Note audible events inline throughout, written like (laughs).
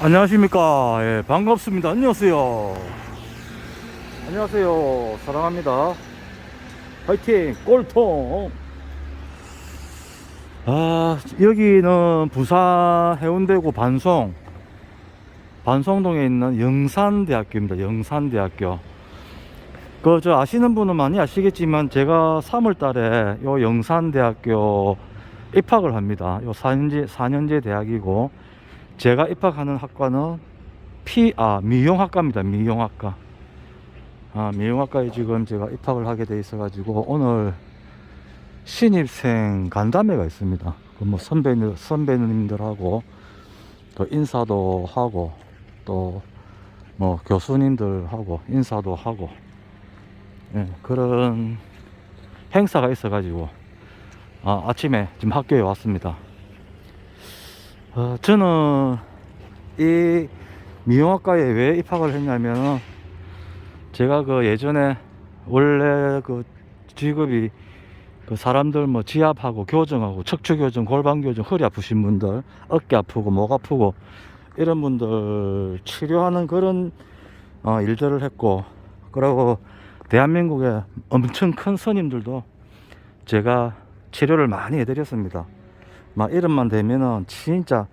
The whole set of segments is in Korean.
안녕하십니까. 예, 반갑습니다. 안녕하세요. 안녕하세요. 사랑합니다. 화이팅! 꼴통! 아, 여기는 부산 해운대구 반송, 반송동에 있는 영산대학교입니다. 영산대학교. 그, 저, 아시는 분은 많이 아시겠지만, 제가 3월 달에 요 영산대학교 입학을 합니다. 요 4년제, 4년제 대학이고, 제가 입학하는 학과는 피, 아, 미용학과입니다. 미용학과. 아, 미용학과에 지금 제가 입학을 하게 돼 있어가지고, 오늘 신입생 간담회가 있습니다. 그뭐 선배, 선배님들하고 또 인사도 하고, 또 뭐 교수님들하고 인사도 하고, 예, 그런 행사가 있어가지고, 아, 아침에 지금 학교에 왔습니다. 어, 저는 이 미용학과에 왜 입학을 했냐면 제가 그 예전에 원래 그 직업이 그 사람들 뭐 지압하고 교정하고 척추 교정, 골반 교정, 허리 아프신 분들, 어깨 아프고 목 아프고 이런 분들 치료하는 그런 어, 일들을 했고 그리고 대한민국의 엄청 큰 스님들도 제가 치료를 많이 해드렸습니다. 막 이름만 되면은 진짜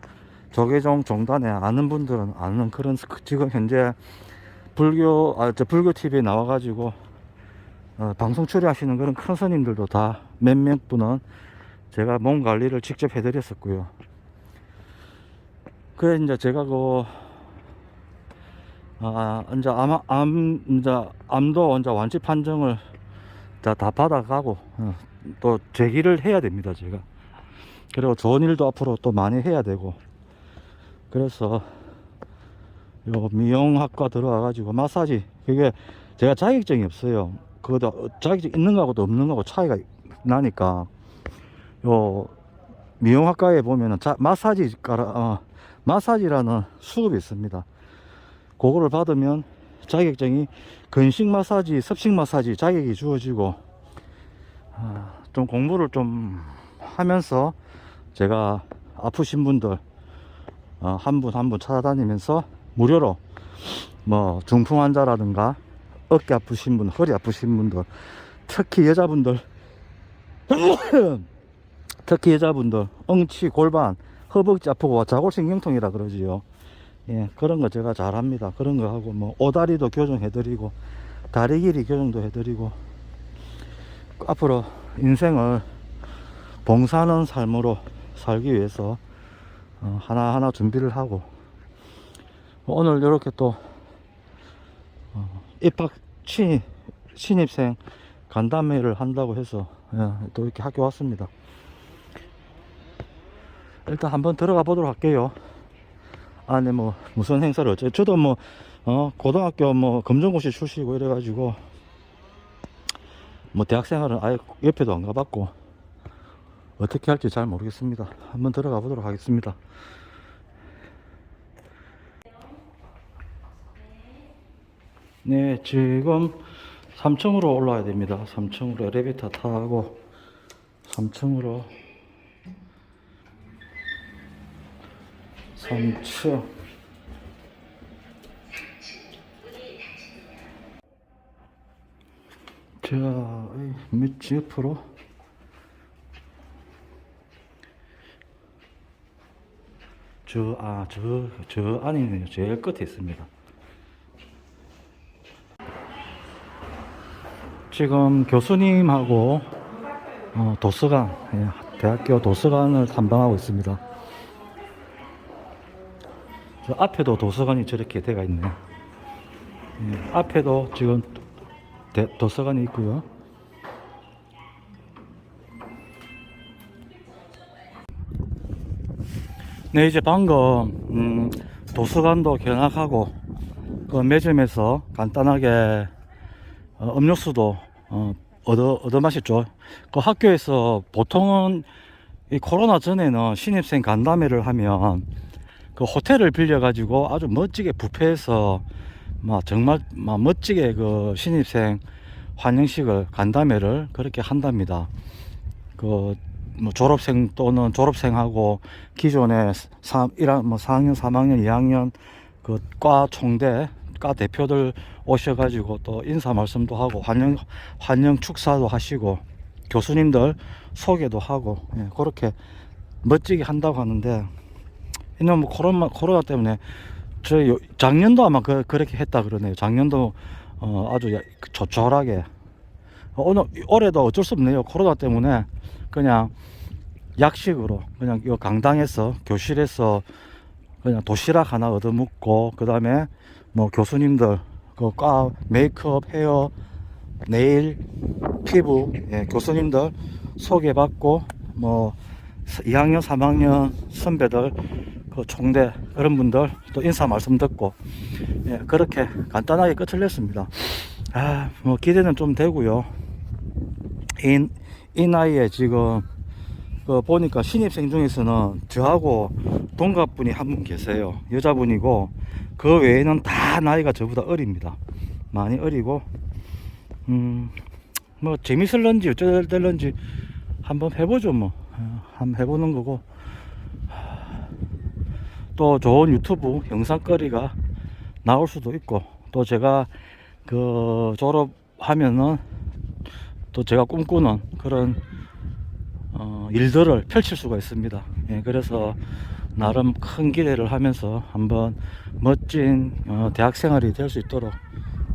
조계종 종단에 아는 분들은 아는 그런 스- 지금 현재 불교 아 저 불교 TV에 나와가지고 어, 방송 출연하시는 그런 큰 스님들도 다 몇몇 분은 제가 몸 관리를 직접 해드렸었고요. 그래 이제 제가 그 아, 이제 암, 암, 이제 암도 이제 완치 판정을 다, 다 받아가고 어, 또 제기를 해야 됩니다, 제가. 그리고 좋은 일도 앞으로 또 많이 해야 되고. 그래서 요 미용학과 들어와 가지고 마사지 그게 제가 자격증이 없어요. 그것도 자격증 있는 거하고도 없는 거하고 차이가 나니까. 요 미용학과에 보면은 자, 마사지 어, 마사지라는 수업이 있습니다. 그거를 받으면 자격증이 근식 마사지 습식 마사지 자격이 주어지고 아, 좀 공부를 좀 하면서 제가 아프신 분들 어, 한분 한 분 찾아다니면서 무료로 뭐 중풍 환자라든가 어깨 아프신 분, 허리 아프신 분들, 특히 여자분들, (coughs) 특히 여자분들 엉치, 골반, 허벅지 아프고 자골신경통이라 그러지요. 예, 그런 거 제가 잘 합니다. 그런 거 하고 뭐 오다리도 교정해 드리고 다리 길이 교정도 해 드리고 앞으로 인생을 봉사하는 삶으로 살기 위해서 어, 하나하나 준비를 하고 오늘 이렇게 또 어, 입학 신입, 신입생 간담회를 한다고 해서 예, 또 이렇게 학교 왔습니다. 일단 한번 들어가 보도록 할게요. 안에 뭐 무슨 행사를 어째 저도 뭐 어, 고등학교 뭐 검정고시 출시고 이래가지고 뭐 대학생활은 아예 옆에도 안 가봤고 어떻게 할지 잘 모르겠습니다. 한번 들어가 보도록 하겠습니다. 네, 지금 3층으로 올라와야 됩니다. 3층으로 엘리베이터 타고 3층으로 3층 자, 밑 옆으로 저, 아, 저, 저 안에는 제일 끝에 있습니다. 지금 교수님하고 어, 도서관, 예, 대학교 도서관을 탐방하고 있습니다. 저 앞에도 도서관이 저렇게 돼가 있네요. 예, 앞에도 지금 대- 도서관이 있고요. 네, 이제 방금 음, 도서관도 견학하고 그 매점에서 간단하게 어, 음료수도 어, 얻어 얻어 마셨죠. 그 학교에서 보통은 이 코로나 전에는 신입생 간담회를 하면 그 호텔을 빌려 가지고 아주 멋지게 부페해서 막 정말 막 멋지게 그 신입생 환영식을 간담회를 그렇게 한답니다. 그 뭐 졸업생 또는 졸업생하고 기존에 3, 1학, 뭐 4학년, 3학년, 2학년 그 과 총대, 과 대표들 오셔가지고 또 인사 말씀도 하고 환영, 환영 축사도 하시고 교수님들 소개도 하고 예, 그렇게 멋지게 한다고 하는데 이놈 뭐 코로나, 코로나 때문에 저 요- 작년도 아마 그, 그렇게 했다 그러네요. 작년도 어, 아주 야- 조촐하게 어, 오늘 올해도 어쩔 수 없네요. 코로나 때문에 그냥 약식으로 그냥 이 강당에서 교실에서 그냥 도시락 하나 얻어먹고 그 다음에 뭐 교수님들 그 과 메이크업 헤어 네일 피부 예, 교수님들 소개받고 뭐 2학년 3학년 선배들 그 총대 그런 분들 또 인사 말씀 듣고 예, 그렇게 간단하게 끝을 냈습니다. 아, 뭐 기대는 좀 되고요. 이, 이 나이에 지금 그 보니까 신입생 중에서는 저하고 동갑분이 한 분 계세요. 여자분이고 그 외에는 다 나이가 저보다 어립니다. 많이 어리고 음, 뭐 재밌을런지 어쩔런지 한번 해보죠 뭐. 어, 한번 해보는 거고 또 좋은 유튜브 영상거리가 나올 수도 있고 또 제가 그 졸업하면은 또 제가 꿈꾸는 그런 어, 일들을 펼칠 수가 있습니다. 예, 그래서 나름 큰 기대를 하면서 한번 멋진 어, 대학 생활이 될 수 있도록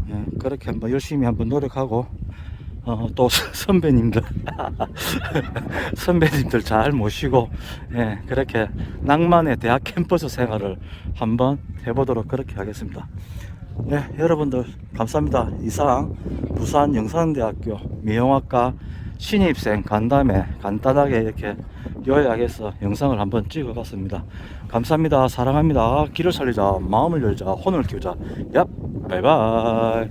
예, 그렇게 한번 열심히 한번 노력하고 어, 또 (laughs) 선배님들 (laughs) 선배님들 잘 모시고 예, 그렇게 낭만의 대학 캠퍼스 생활을 한번 해보도록 그렇게 하겠습니다. 네, 여러분들 감사합니다. 이상 부산 영산대학교 미용학과 신입생 간담회 간단하게 이렇게 요약해서 영상을 한번 찍어봤습니다. 감사합니다. 사랑합니다. 길을 살리자. 마음을 열자. 혼을 키우자. 얍. 바이바이.